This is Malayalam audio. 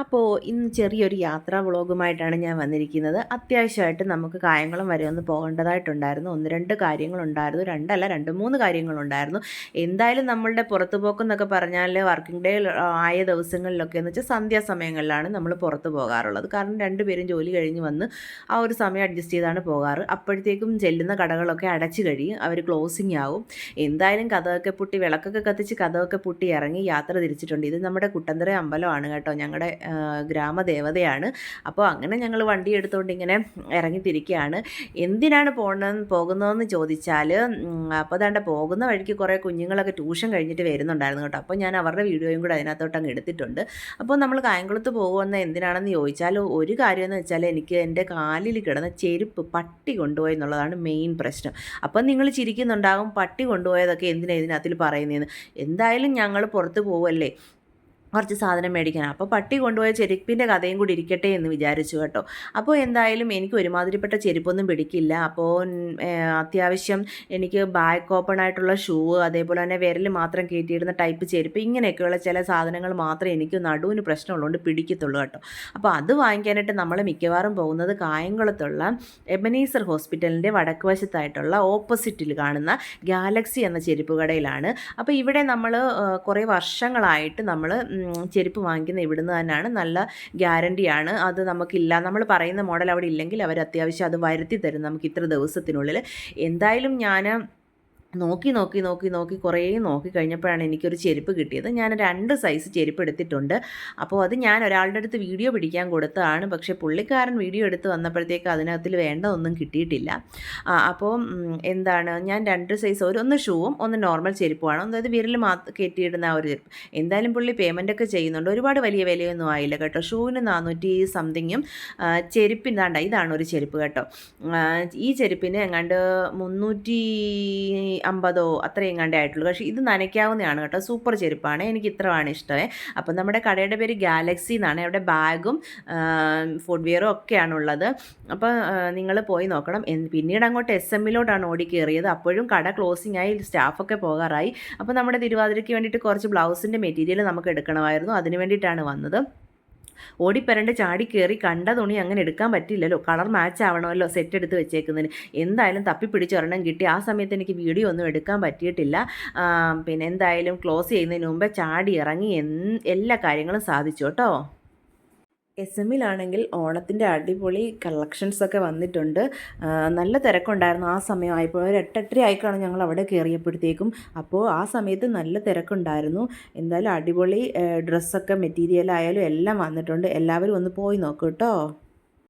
അപ്പോൾ ഇന്ന് ചെറിയൊരു യാത്രാ വ്ളോഗുമായിട്ടാണ് ഞാൻ വന്നിരിക്കുന്നത്. അത്യാവശ്യമായിട്ട് നമുക്ക് കായംകുളം വരെ ഒന്ന് പോകേണ്ടതായിട്ടുണ്ടായിരുന്നു. ഒന്ന് രണ്ട് കാര്യങ്ങളുണ്ടായിരുന്നു. രണ്ടല്ല രണ്ട് മൂന്ന് കാര്യങ്ങളുണ്ടായിരുന്നു. എന്തായാലും നമ്മളുടെ പുറത്തു പോക്കെന്നൊക്കെ പറഞ്ഞാൽ വർക്കിംഗ് ഡേ ആയ ദിവസങ്ങളിലൊക്കെ എന്ന് വെച്ചാൽ സന്ധ്യാസമയങ്ങളിലാണ് നമ്മൾ പുറത്ത് പോകാറുള്ളത്. കാരണം രണ്ടുപേരും ജോലി കഴിഞ്ഞ് വന്ന് ആ ഒരു സമയം അഡ്ജസ്റ്റ് ചെയ്താണ് പോകാറ്. അപ്പോഴത്തേക്കും ചെല്ലുന്ന കടകളൊക്കെ അടച്ചു കഴിയും. അവർ ക്ലോസിങ് ആവും. എന്തായാലും കഥയൊക്കെ പൊട്ടി വിളക്കൊക്കെ കത്തിച്ച് കഥയൊക്കെ പൊട്ടി ഇറങ്ങി യാത്ര തിരിച്ചിട്ടുണ്ട്. ഇത് നമ്മുടെ കുട്ടന്തറ അമ്പലമാണ് കേട്ടോ. ഞങ്ങളുടെ ഗ്രാമദേവതയാണ്. അപ്പോൾ അങ്ങനെ ഞങ്ങൾ വണ്ടി എടുത്തുകൊണ്ട് ഇങ്ങനെ ഇറങ്ങിത്തിരിക്കുകയാണ് എന്തിനാണ് പോകണമെന്ന് പോകുന്നതെന്ന് ചോദിച്ചാൽ അപ്പോൾ അതാണ്ട് പോകുന്ന വഴിക്ക് കുറേ കുഞ്ഞുങ്ങളൊക്കെ ട്യൂഷൻ കഴിഞ്ഞിട്ട് വരുന്നുണ്ടായിരുന്നു കേട്ടോ. അപ്പോൾ ഞാൻ അവരുടെ വീഡിയോയും കൂടെ അതിനകത്തോട്ട് അങ്ങ് എടുത്തിട്ടുണ്ട്. അപ്പോൾ നമ്മൾ കായംകുളത്ത് പോകുമെന്ന് എന്തിനാണെന്ന് ചോദിച്ചാൽ ഒരു കാര്യമെന്ന് വെച്ചാൽ എനിക്ക് എന്റെ കാലിൽ കിടന്ന ചെരുപ്പ് പട്ടി കൊണ്ടുപോയി എന്നുള്ളതാണ് മെയിൻ പ്രശ്നം. അപ്പം നിങ്ങൾ ചിരിക്കുന്നുണ്ടാകും പട്ടി കൊണ്ടുപോയതൊക്കെ എന്തിനാണ് ഇതിനകത്തിൽ പറയുന്നതെന്ന് എന്തായാലും ഞങ്ങൾ പുറത്ത് പോവല്ലേ? കുറച്ച് സാധനം മേടിക്കാനാണ് അപ്പോൾ പട്ടി കൊണ്ടുപോയ ചെരുപ്പിന്റെ കഥയും കൂടി ഇരിക്കട്ടെ എന്ന് വിചാരിച്ചു കേട്ടോ. അപ്പോൾ എന്തായാലും എനിക്ക് ഒരുമാതിരിപ്പെട്ട ചെരുപ്പൊന്നും പിടിക്കില്ല. അപ്പോൾ അത്യാവശ്യം എനിക്ക് ബാക്ക് ഓപ്പൺ ആയിട്ടുള്ള ഷൂ അതേപോലെ തന്നെ വിരൽ മാത്രം കയറ്റിയിടുന്ന ടൈപ്പ് ചെരുപ്പ് ഇങ്ങനെയൊക്കെയുള്ള ചില സാധനങ്ങൾ മാത്രമേ എനിക്ക് നടുവിന് പ്രശ്നമുള്ളതുകൊണ്ട് പിടിക്കത്തുള്ളൂ കേട്ടോ. അപ്പോൾ അത് വാങ്ങിക്കാനായിട്ട് നമ്മൾ മിക്കവാറും പോകുന്നത് കായംകുളത്തുള്ള എബനീസർ ഹോസ്പിറ്റലിന്റെ വടക്ക് വശത്തായിട്ടുള്ള ഓപ്പോസിറ്റിൽ കാണുന്ന ഗാലക്സി എന്ന ചെരുപ്പ് കടയിലാണ്. അപ്പോൾ ഇവിടെ നമ്മൾ കുറേ വർഷങ്ങളായിട്ട് നമ്മൾ ചെരുപ്പ് വാങ്ങിക്കുന്ന ഇവിടുന്ന് തന്നെയാണ്. നല്ല ഗ്യാരണ്ടിയാണ് അത് നമുക്കില്ല. നമ്മൾ പറയുന്ന മോഡൽ അവിടെ ഇല്ലെങ്കിൽ അവർ അത്യാവശ്യം അത് വരുത്തി തരും നമുക്ക് ഇത്ര ദിവസത്തിനുള്ളിൽ. എന്തായാലും ഞാൻ നോക്കി നോക്കി നോക്കി നോക്കി കുറേ നോക്കി കഴിഞ്ഞപ്പോഴാണ് എനിക്കൊരു ചെരുപ്പ് കിട്ടിയത്. ഞാൻ രണ്ട് സൈസ് ചെരുപ്പ് എടുത്തിട്ടുണ്ട്. അപ്പോൾ അത് ഞാൻ ഒരാളുടെ അടുത്ത് വീഡിയോ പിടിക്കാൻ കൊടുത്തതാണ്. പക്ഷേ പുള്ളിക്കാരൻ വീഡിയോ എടുത്ത് വന്നപ്പോഴത്തേക്ക് അതിനകത്തിൽ വേണ്ട ഒന്നും കിട്ടിയിട്ടില്ല അപ്പോൾ എന്താണ് ഞാൻ രണ്ട് സൈസ് ഒരു ഒന്ന് ഷൂവും ഒന്ന് നോർമൽ ചെരുപ്പുമാണ്. അതായത് വിരൽ മാത്രം കയറ്റിയിടുന്ന ആ ഒരു ചെരുപ്പ്. എന്തായാലും പുള്ളി പേയ്മെന്റ് ഒക്കെ ചെയ്യുന്നുണ്ട്. ഒരുപാട് വലിയ വിലയൊന്നും ആയില്ല കേട്ടോ. ഷൂവിന് നാനൂറ്റി സംതിങ്ങും ചെരുപ്പിന് ഇതാണ്ട ഇതാണ് ഒരു ചെരുപ്പ് കേട്ടോ. ഈ ചെരുപ്പിന് എങ്ങാണ്ട് മുന്നൂറ്റി അമ്പതോ അത്രയും കണ്ടേ ആയിട്ടുള്ളൂ. പക്ഷേ ഇത് നനയ്ക്കാവുന്നതാണ് കേട്ടോ. സൂപ്പർ ചെരുപ്പാണ്. എനിക്ക് ഇത്രയാണ് ഇഷ്ടമേ. അപ്പം നമ്മുടെ കടയുടെ പേര് ഗാലക്സി എന്നാണ്. അവിടെ ബാഗും ഫുഡ്വെയറും ഒക്കെയാണ് ഉള്ളത് അപ്പോൾ നിങ്ങൾ പോയി നോക്കണം. പിന്നീട് അങ്ങോട്ട് എസ് എമ്മിലോട്ടാണ് ഓടി കയറിയത് അപ്പോഴും കട ക്ലോസിംഗ് ആയി സ്റ്റാഫൊക്കെ പോകാറായി. അപ്പോൾ നമ്മുടെ തിരുവാതിരയ്ക്ക് വേണ്ടിയിട്ട് കുറച്ച് ബ്ലൗസിന്റെ മെറ്റീരിയൽ നമുക്ക് എടുക്കണമായിരുന്നു. അതിന് വേണ്ടിയിട്ടാണ് വന്നത്. ഓടിപ്പരണ്ട് ചാടി കയറി കണ്ട തുണി അങ്ങനെ എടുക്കാൻ പറ്റില്ലല്ലോ. കളർ മാച്ച് ആവണമല്ലോ സെറ്റ് എടുത്ത് വെച്ചേക്കുന്നതിന്. എന്തായാലും തപ്പി ഒരെണ്ണം കിട്ടി. ആ സമയത്ത് എനിക്ക് വീഡിയോ ഒന്നും എടുക്കാൻ പറ്റിയിട്ടില്ല. പിന്നെ എന്തായാലും ക്ലോസ് ചെയ്യുന്നതിന് മുമ്പേ ചാടി ഇറങ്ങി എല്ലാ കാര്യങ്ങളും സാധിച്ചു കേട്ടോ. എസ് എമ്മിലാണെങ്കിൽ ഓണത്തിന്റെ അടിപൊളി കളക്ഷൻസ് ഒക്കെ വന്നിട്ടുണ്ട്. നല്ല തിരക്കുണ്ടായിരുന്നു. ആ സമയമായപ്പോൾ ഒരു എട്ടെട്ടര ആയിക്കാണ് ഞങ്ങൾ അവിടെ കയറിയപ്പോഴത്തേക്കും അപ്പോൾ ആ സമയത്ത് നല്ല തിരക്കുണ്ടായിരുന്നു. എന്തായാലും അടിപൊളി ഡ്രസ്സൊക്കെ മെറ്റീരിയൽ ആയാലും എല്ലാം വന്നിട്ടുണ്ട്. എല്ലാവരും ഒന്ന് പോയി നോക്കൂ കേട്ടോ.